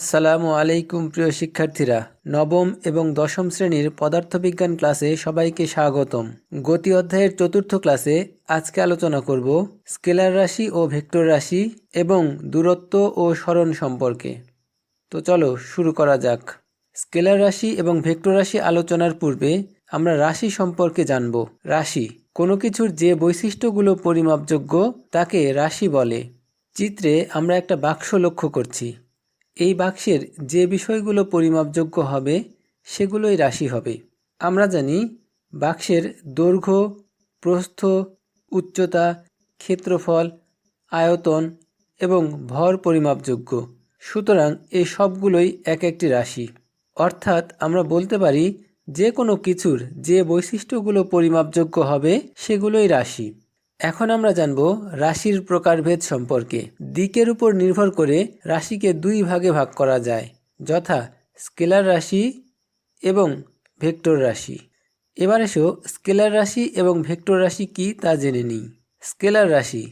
আসসালামু আলাইকুম, প্রিয় শিক্ষার্থীরা। নবম এবং দশম শ্রেণির পদার্থবিজ্ঞান ক্লাসে সবাইকে স্বাগতম। গতি অধ্যায়ের চতুর্থ ক্লাসে আজকে আলোচনা করব স্কেলার রাশি ও ভেক্টর রাশি এবং দূরত্ব ও স্মরণ সম্পর্কে। তো চলো শুরু করা যাক। স্কেলার রাশি এবং ভেক্টর রাশি আলোচনার পূর্বে আমরা রাশি সম্পর্কে জানব। রাশি, কোনো কিছুর যে বৈশিষ্ট্যগুলো পরিমাপযোগ্য তাকে রাশি বলে। চিত্রে আমরা একটা বাক্স লক্ষ্য করছি। এই বাক্সের যে বিষয়গুলো পরিমাপযোগ্য হবে, সেগুলোই রাশি হবে। আমরা জানি বাক্সের দৈর্ঘ্য, প্রস্থ, উচ্চতা, ক্ষেত্রফল, আয়তন এবং ভর পরিমাপযোগ্য। সুতরাং এই সবগুলোই এক একটি রাশি। অর্থাৎ আমরা বলতে পারি যে কোনো কিছুর যে বৈশিষ্ট্যগুলো পরিমাপযোগ্য হবে, সেগুলোই রাশি। এখন আমরা জানব রাশির প্রকারভেদ সম্পর্কে। দিকের উপর নির্ভর করে রাশিকে দুই ভাগে ভাগ করা যায়, যথা স্কেলার রাশি এবং ভেক্টর রাশি। এবার এসো, স্কেলার রাশি এবং ভেক্টর রাশি কি তা জেনে নিই। স্কেলার রাশি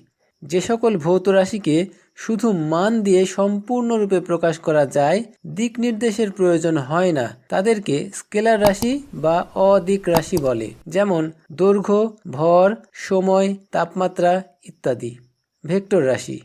যে সকল ভৌত রাশিকে শুধু মান দিয়ে সম্পূর্ণরূপে প্রকাশ করা যায়, দিক নির্দেশের প্রয়োজন হয় না। তাদেরকে স্কেলার রাশি বা অদিক রাশি বলে, যেমন দৈর্ঘ্য, ভর, সময়, তাপমাত্রা ইত্যাদি। ভেক্টর রাশি।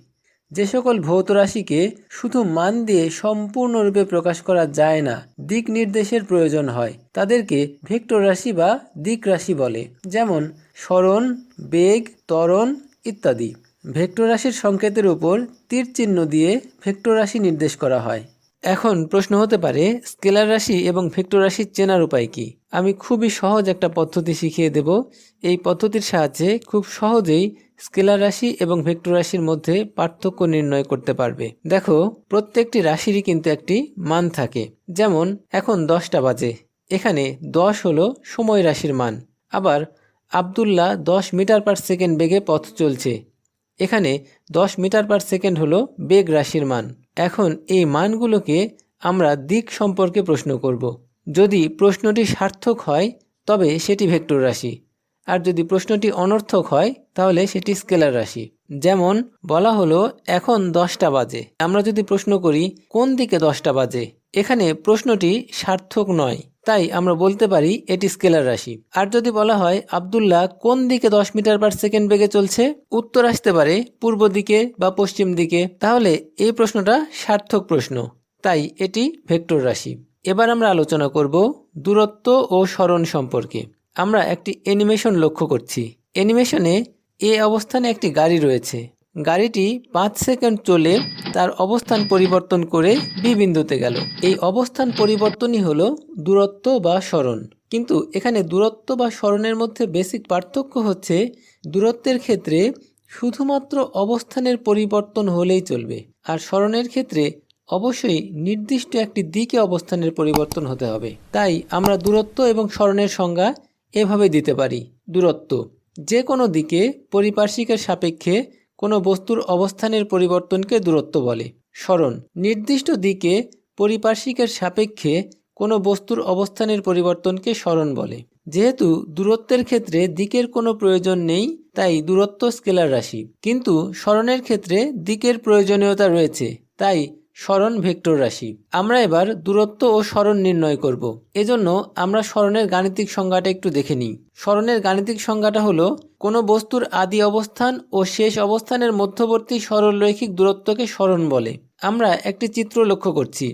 যে সকল ভৌত রাশিকে শুধু মান দিয়ে সম্পূর্ণরূপে প্রকাশ করা যায় না, দিক নির্দেশের প্রয়োজন হয়, তাদেরকে ভেক্টর রাশি বা দিক রাশি বলে, যেমন সরণ বেগ, ত্বরণ ইত্যাদি। ভেক্টর রাশির সংকেতের উপর তীর চিহ্ন দিয়ে ভেক্টর রাশি নির্দেশ করা হয়। এখন প্রশ্ন হতে পারে, স্কেলার রাশি এবং ভেক্টর রাশির চেনার উপায় কি? আমি খুবই সহজ একটা পদ্ধতি শিখিয়ে দেব। এই পদ্ধতির সাহায্যে খুব সহজেই স্কেলার রাশি এবং ভেক্টর রাশির মধ্যে পার্থক্য নির্ণয় করতে পারবে। দেখো, প্রত্যেকটি রাশিরই কিন্তু একটি মান থাকে। যেমন, এখন দশটা বাজে। এখানে দশ হলো সময় রাশির মান। আবার আবদুল্লাহ দশ মিটার পার সেকেন্ড বেগে পথ চলছে। এখানে দশ মিটার পার সেকেন্ড হলো বেগ রাশির মান। এখন এই মানগুলোকে আমরা দিক সম্পর্কে প্রশ্ন করব। যদি প্রশ্নটি সার্থক হয়, তবে সেটি ভেক্টর রাশি। আর যদি প্রশ্নটি অনর্থক হয়, তাহলে সেটি স্কেলার রাশি। যেমন, বলা হলো, এখন দশটা বাজে। আমরা যদি প্রশ্ন করি, কোন দিকে দশটা বাজে? এখানে প্রশ্নটি সার্থক নয়। তাই আমরা বলতে পারি এটি স্কেলার রাশি। আর যদি বলা হয়, আবদুল্লাহ কোন দিকে দশ মিটার পার সেকেন্ড বেগে চলছে? উত্তর আসতে পারে পূর্ব দিকে বা পশ্চিম দিকে। তাহলে এই প্রশ্নটা সার্থক প্রশ্ন। তাই এটি ভেক্টর রাশি। এবার আমরা আলোচনা করব দূরত্ব ও স্মরণ সম্পর্কে। আমরা একটি অ্যানিমেশন লক্ষ্য করছি। অ্যানিমেশনে এ অবস্থানে একটি গাড়ি রয়েছে। গাড়িটি পাঁচ সেকেন্ড চলে তার অবস্থান পরিবর্তন করে বি বিন্দুতে গেল। এই অবস্থান পরিবর্তনই হলো দূরত্ব বা স্মরণ। কিন্তু এখানে দূরত্ব বা স্মরণের মধ্যে বেসিক পার্থক্য হচ্ছে দূরত্বের ক্ষেত্রে শুধুমাত্র অবস্থানের পরিবর্তন হলেই চলবে। আর স্মরণের ক্ষেত্রে অবশ্যই নির্দিষ্ট একটি দিকে অবস্থানের পরিবর্তন হতে হবে। তাই আমরা দূরত্ব এবং স্মরণের সংজ্ঞা এভাবে দিতে পারি। দূরত্ব যে কোনো দিকে, পরিপার্শ্বিকের সাপেক্ষে কোনো বস্তুর অবস্থানের পরিবর্তনকে দূরত্ব বলে। স্মরণ, নির্দিষ্ট দিকে পরিপার্শ্বিকের সাপেক্ষে কোনো বস্তুর অবস্থানের পরিবর্তনকে স্মরণ বলে। যেহেতু দূরত্বের ক্ষেত্রে দিকের কোনো প্রয়োজন নেই, তাই দূরত্ব স্কেলার রাশি। কিন্তু স্মরণের ক্ষেত্রে দিকের প্রয়োজনীয়তা রয়েছে, তাই সরণ ভেক্টর রাশি। আমরা এবার দূরত্ব ও সরণ নির্ণয় করব। এজন্য আমরা সরণের গাণিতিক সংজ্ঞাটা একটু দেখে নিই। সরণের গাণিতিক সংজ্ঞাটা হলো, কোনো বস্তুর আদি অবস্থান ও শেষ অবস্থানের মধ্যবর্তী সরলরৈখিক দূরত্বকে সরণ বলে। আমরা একটি চিত্র লক্ষ্য করছি।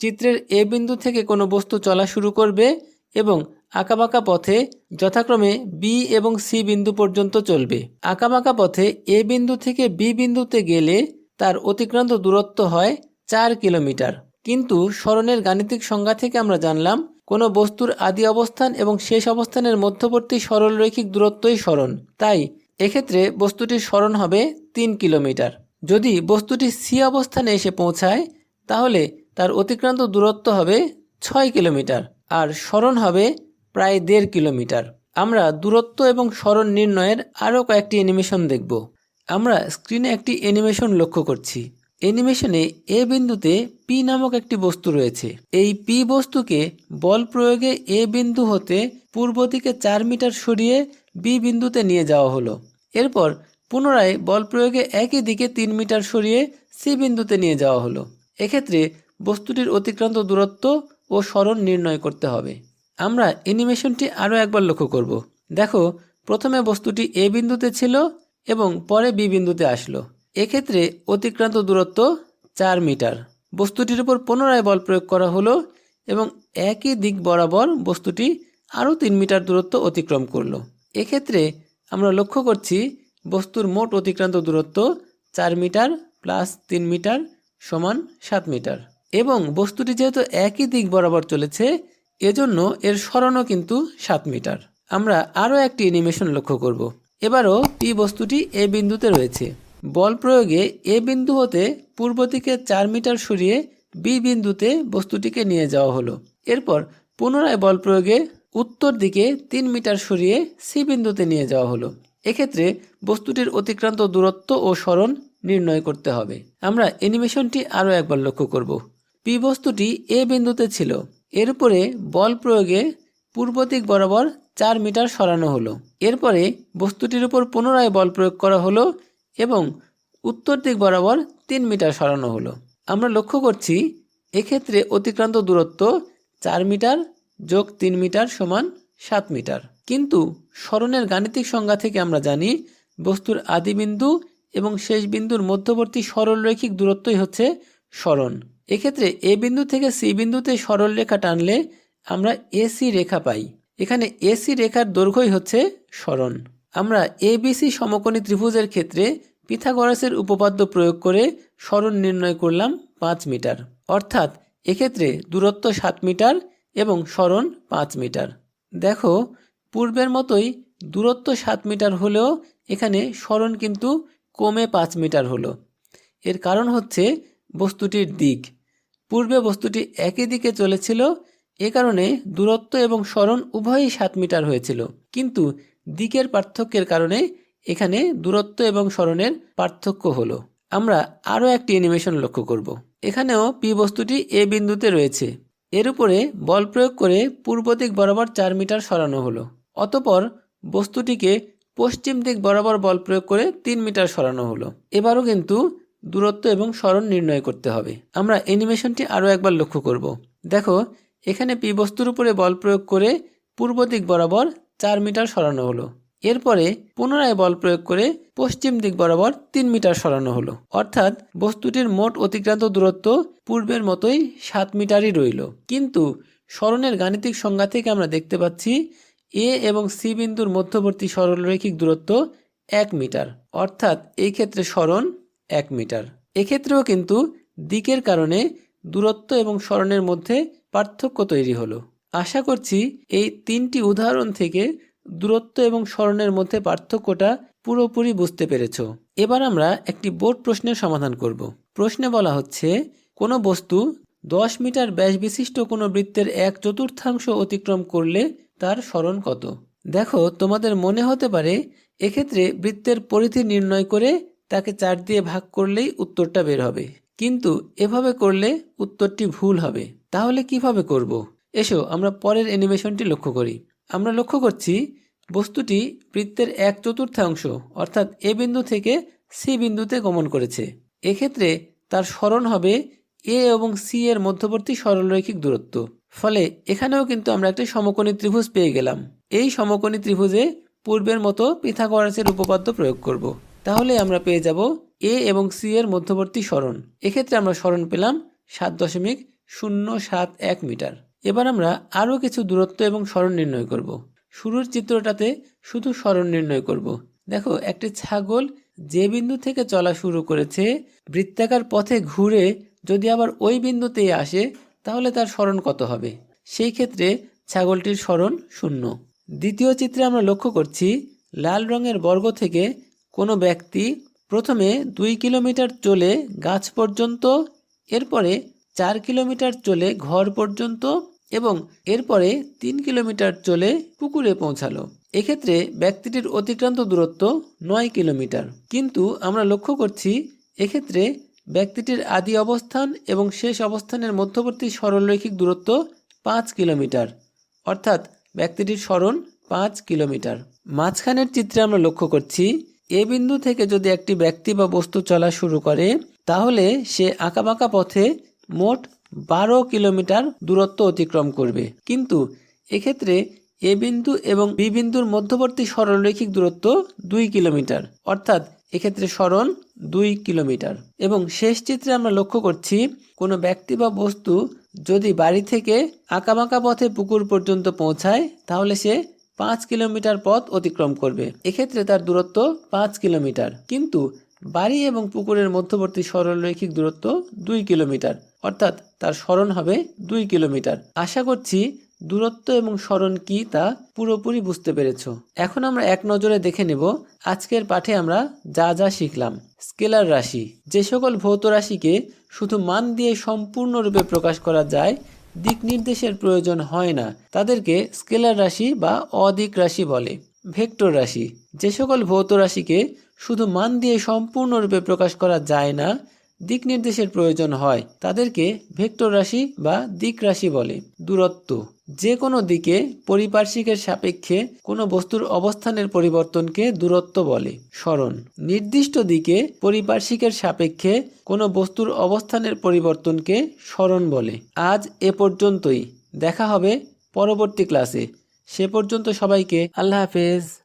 চিত্রের এ বিন্দু থেকে কোনো বস্তু চলা শুরু করবে এবং আঁকাবাঁকা পথে যথাক্রমে বি এবং সি বিন্দু পর্যন্ত চলবে। আঁকাবাঁকা পথে এ বিন্দু থেকে বি বিন্দুতে গেলে তার অতিক্রান্ত দূরত্ব হয় চার কিলোমিটার। কিন্তু স্মরণের গাণিতিক সংজ্ঞা থেকে আমরা জানলাম, কোনো বস্তুর আদি অবস্থান এবং শেষ অবস্থানের মধ্যবর্তী সরলরৈখিক দূরত্বই স্মরণ। তাই, এক্ষেত্রে বস্তুটির স্মরণ হবে তিন কিলোমিটার। যদি বস্তুটি সি অবস্থানে এসে পৌঁছায়, তাহলে তার অতিক্রান্ত দূরত্ব হবে ছয় কিলোমিটার আর স্মরণ হবে প্রায় দেড় কিলোমিটার। আমরা দূরত্ব এবং স্মরণ নির্ণয়ের আরও কয়েকটি অ্যানিমেশন দেখব। আমরা স্ক্রিনে একটি অ্যানিমেশন লক্ষ্য করছি। অ্যানিমেশনে এ বিন্দুতে পি নামক একটি বস্তু রয়েছে। এই পি বস্তুকে বল প্রয়োগে এ বিন্দু হতে পূর্ব দিকে চার মিটার সরিয়ে বি বিন্দুতে নিয়ে যাওয়া হলো। এরপর পুনরায় বল প্রয়োগে একই দিকে তিন মিটার সরিয়ে সি বিন্দুতে নিয়ে যাওয়া হলো। এক্ষেত্রে বস্তুটির অতিক্রান্ত দূরত্ব ও স্মরণ নির্ণয় করতে হবে। আমরা অ্যানিমেশনটি আরও একবার লক্ষ্য করব। দেখো, প্রথমে বস্তুটি এ বিন্দুতে ছিল এবং পরে বি বিন্দুতে আসলো। এক্ষেত্রে অতিক্রান্ত দূরত্ব চার মিটার। বস্তুটির উপর পুনরায় বল প্রয়োগ করা হলো এবং একই দিক বরাবর বস্তুটি আরও তিন মিটার দূরত্ব অতিক্রম করল। এক্ষেত্রে আমরা লক্ষ্য করছি বস্তুর মোট অতিক্রান্ত দূরত্ব চার মিটার প্লাস তিন মিটার সমান সাত মিটার। এবং বস্তুটি যেহেতু একই দিক বরাবর চলেছে, এজন্য এর সরণও কিন্তু সাত মিটার। আমরা আরও একটি অ্যানিমেশন লক্ষ্য করব। এবারও পি বস্তুটি এ বিন্দুতে রয়েছে। বল প্রয়োগে এ বিন্দু হতে পূর্ব দিকে চার মিটার সরিয়ে বি বিন্দুতে বস্তুটিকে নিয়ে যাওয়া হলো। এরপর পুনরায় বল প্রয়োগে উত্তর দিকে তিন মিটার সরিয়ে সি বিন্দুতে নিয়ে যাওয়া হলো। এক্ষেত্রে বস্তুটির অতিক্রান্ত দূরত্ব ও সরণ নির্ণয় করতে হবে। আমরা অ্যানিমেশনটি আরও একবার লক্ষ্য করব। পি বস্তুটি এ বিন্দুতে ছিল। এর উপরে বল প্রয়োগে পূর্ব দিক বরাবর চার মিটার সরানো হলো। এরপরে বস্তুটির উপর পুনরায় বল প্রয়োগ করা হলো এবং উত্তর দিক বরাবর তিন মিটার সরানো হলো। আমরা লক্ষ্য করছি, এক্ষেত্রে অতিক্রান্ত দূরত্ব চার মিটার যোগ তিন মিটার সমান সাত মিটার। কিন্তু স্মরণের গাণিতিক সংজ্ঞা থেকে আমরা জানি, বস্তুর আদি বিন্দু এবং শেষ বিন্দুর মধ্যবর্তী সরলরৈখিক দূরত্বই হচ্ছে স্মরণ। এক্ষেত্রে এ বিন্দু থেকে সি বিন্দুতে সরল রেখা টানলে আমরা এসি রেখা পাই। এখানে এসি রেখার দৈর্ঘ্যই হচ্ছে সরণ আমরা এবিসি সমকোণী ত্রিভুজের ক্ষেত্রে পিথাগোরাসের উপপাদ্য প্রয়োগ করে সরণ নির্ণয় করলাম পাঁচ মিটার। অর্থাৎ এক্ষেত্রে দূরত্ব সাত মিটার এবং সরণ পাঁচ মিটার। দেখো, পূর্বের মতোই দূরত্ব সাত মিটার হলেও এখানে সরণ কিন্তু কমে পাঁচ মিটার হলো। এর কারণ হচ্ছে বস্তুটির দিক। পূর্বে বস্তুটি একই দিকে চলেছিল, এ কারণে দূরত্ব এবং সরণ উভয়ই সাত মিটার হয়েছিল। কিন্তু দিকের পার্থক্যের কারণে এখানে দূরত্ব এবং স্মরণের পার্থক্য হলো। আমরা আরও একটি অ্যানিমেশন লক্ষ্য করব। এখানেও পি বস্তুটি এ বিন্দুতে রয়েছে। এর উপরে বল প্রয়োগ করে পূর্ব দিক বরাবর চার মিটার সরানো হলো। অতপর বস্তুটিকে পশ্চিম দিক বরাবর বল প্রয়োগ করে তিন মিটার সরানো হলো। এবারও কিন্তু দূরত্ব এবং স্মরণ নির্ণয় করতে হবে। আমরা অ্যানিমেশনটি আরও একবার লক্ষ্য করব। দেখো, এখানে পি বস্তুর উপরে বল প্রয়োগ করে পূর্ব দিক বরাবর চার মিটার সরানো হলো। এরপরে পুনরায় বল প্রয়োগ করে পশ্চিম দিক বরাবর তিন মিটার সরানো হলো। অর্থাৎ বস্তুটির মোট অতিক্রান্ত দূরত্ব পূর্বের মতোই সাত মিটারই রইল। কিন্তু সরণের গাণিতিক সংজ্ঞা থেকে আমরা দেখতে পাচ্ছি এ এবং সি বিন্দুর মধ্যবর্তী সরলরৈখিক দূরত্ব এক মিটার। অর্থাৎ এই ক্ষেত্রে সরণ এক মিটার। এক্ষেত্রেও কিন্তু দিকের কারণে দূরত্ব এবং সরণের মধ্যে পার্থক্য তৈরি হলো। আশা করছি এই তিনটি উদাহরণ থেকে দূরত্ব এবং স্মরণের মধ্যে পার্থক্যটা পুরোপুরি বুঝতে পেরেছ। এবার আমরা একটি বোর্ড প্রশ্নের সমাধান করব। প্রশ্নে বলা হচ্ছে, কোনো বস্তু দশ মিটার ব্যাস বিশিষ্ট কোনো বৃত্তের এক চতুর্থাংশ অতিক্রম করলে তার স্মরণ কত? দেখো, তোমাদের মনে হতে পারে, এক্ষেত্রে বৃত্তের পরিধি নির্ণয় করে তাকে চার দিয়ে ভাগ করলেই উত্তরটা বের হবে। কিন্তু এভাবে করলে উত্তরটি ভুল হবে। তাহলে কীভাবে করব? এসো, আমরা পরের অ্যানিমেশনটি লক্ষ্য করি। আমরা লক্ষ্য করছি, বস্তুটি বৃত্তের এক চতুর্থাংশ অর্থাৎ এ বিন্দু থেকে সি বিন্দুতে গমন করেছে। এক্ষেত্রে তার স্মরণ হবে এ এবং সি এর মধ্যবর্তী সরলরৈখিক দূরত্ব। ফলে এখানেও কিন্তু আমরা একটি সমকোণী ত্রিভুজ পেয়ে গেলাম। এই সমকোণী ত্রিভুজে পূর্বের মতো পিথাগোরাসের উপপাদ্য প্রয়োগ করব। তাহলে আমরা পেয়ে যাব এ এবং সি এর মধ্যবর্তী সরণ এক্ষেত্রে আমরা সরণ পেলাম সাত দশমিক শূন্য সাত এক মিটার। এবার আমরা আরও কিছু দূরত্ব এবং স্মরণ নির্ণয় করব। শুরুর চিত্রটাতে শুধু স্মরণ নির্ণয় করব। দেখো, একটি ছাগল যে বিন্দু থেকে চলা শুরু করেছে, বৃত্তাকার পথে ঘুরে যদি আবার ওই বিন্দুতেই আসে, তাহলে তার স্মরণ কত হবে সেই ক্ষেত্রে ছাগলটির স্মরণ শূন্য দ্বিতীয় চিত্রে আমরা লক্ষ্য করছি, লাল রঙের বর্গ থেকে কোনো ব্যক্তি প্রথমে দুই কিলোমিটার চলে গাছ পর্যন্ত, এরপরে চার কিলোমিটার চলে ঘর পর্যন্ত এবং এরপরে তিন কিলোমিটার চলে পুকুরে পৌঁছালো। এক্ষেত্রে ব্যক্তিটির অতিক্রান্ত দূরত্ব নয় কিলোমিটার। কিন্তু আমরা লক্ষ্য করছি, এক্ষেত্রে ব্যক্তিটির আদি অবস্থান এবং শেষ অবস্থানের মধ্যবর্তী সরলরৈখিক দূরত্ব পাঁচ কিলোমিটার। অর্থাৎ ব্যক্তিটির সরণ পাঁচ কিলোমিটার। মাঝখানের চিত্রে আমরা লক্ষ্য করছি, এ বিন্দু থেকে যদি একটি ব্যক্তি বা বস্তু চলা শুরু করে, তাহলে সে আঁকাবাঁকা পথে মোট বারো কিলোমিটার দূরত্ব অতিক্রম করবে। কিন্তু এক্ষেত্রে এ বিন্দু এবং বি বিন্দুর মধ্যবর্তী সরলরৈখিক দূরত্ব দুই কিলোমিটার। অর্থাৎ এক্ষেত্রে সরণ দুই কিলোমিটার। এবং শেষ চিত্রে আমরা লক্ষ্য করছি, কোনো ব্যক্তি বা বস্তু যদি বাড়ি থেকে আঁকাবাঁকা পথে পুকুর পর্যন্ত পৌঁছায়, তাহলে সে পাঁচ কিলোমিটার পথ অতিক্রম করবে। এক্ষেত্রে তার দূরত্ব পাঁচ কিলোমিটার। কিন্তু বাড়ি এবং পুকুরের মধ্যবর্তী সরলরৈখিক দূরত্ব দুই কিলোমিটার। অর্থাৎ তার স্মরণ হবে দুই কিলোমিটার। আশা করছি দূরত্ব এবং স্মরণ কি তা পুরোপুরি বুঝতে পেরেছ। এখন আমরা এক নজরে দেখে নেব আজকের পাঠে আমরা যা যা শিখলাম। স্কেলার রাশি। যে সকল ভৌত রাশিকে শুধু মান দিয়ে সম্পূর্ণরূপে প্রকাশ করা যায়, দিক নির্দেশের প্রয়োজন হয় না, তাদেরকে স্কেলার রাশি বা অদিক রাশি বলে। ভেক্টর রাশি। যে সকল ভৌত রাশিকে শুধু মান দিয়ে সম্পূর্ণরূপে প্রকাশ করা যায় না দিক নির্দেশের প্রয়োজন হয়, তাদেরকে ভেক্টর রাশি বা দিক রাশি বলে। দূরত্ব যে কোনো দিকে পরিপার্শ্বিকের সাপেক্ষে কোনো বস্তুর অবস্থানের পরিবর্তনকে দূরত্ব বলে। স্মরণ, নির্দিষ্ট দিকে পরিপার্শ্বিকের সাপেক্ষে কোনো বস্তুর অবস্থানের পরিবর্তনকে স্মরণ বলে। আজ এ পর্যন্তই, দেখা হবে পরবর্তী ক্লাসে। সে পর্যন্ত সবাইকে আল্লাহ হাফেজ।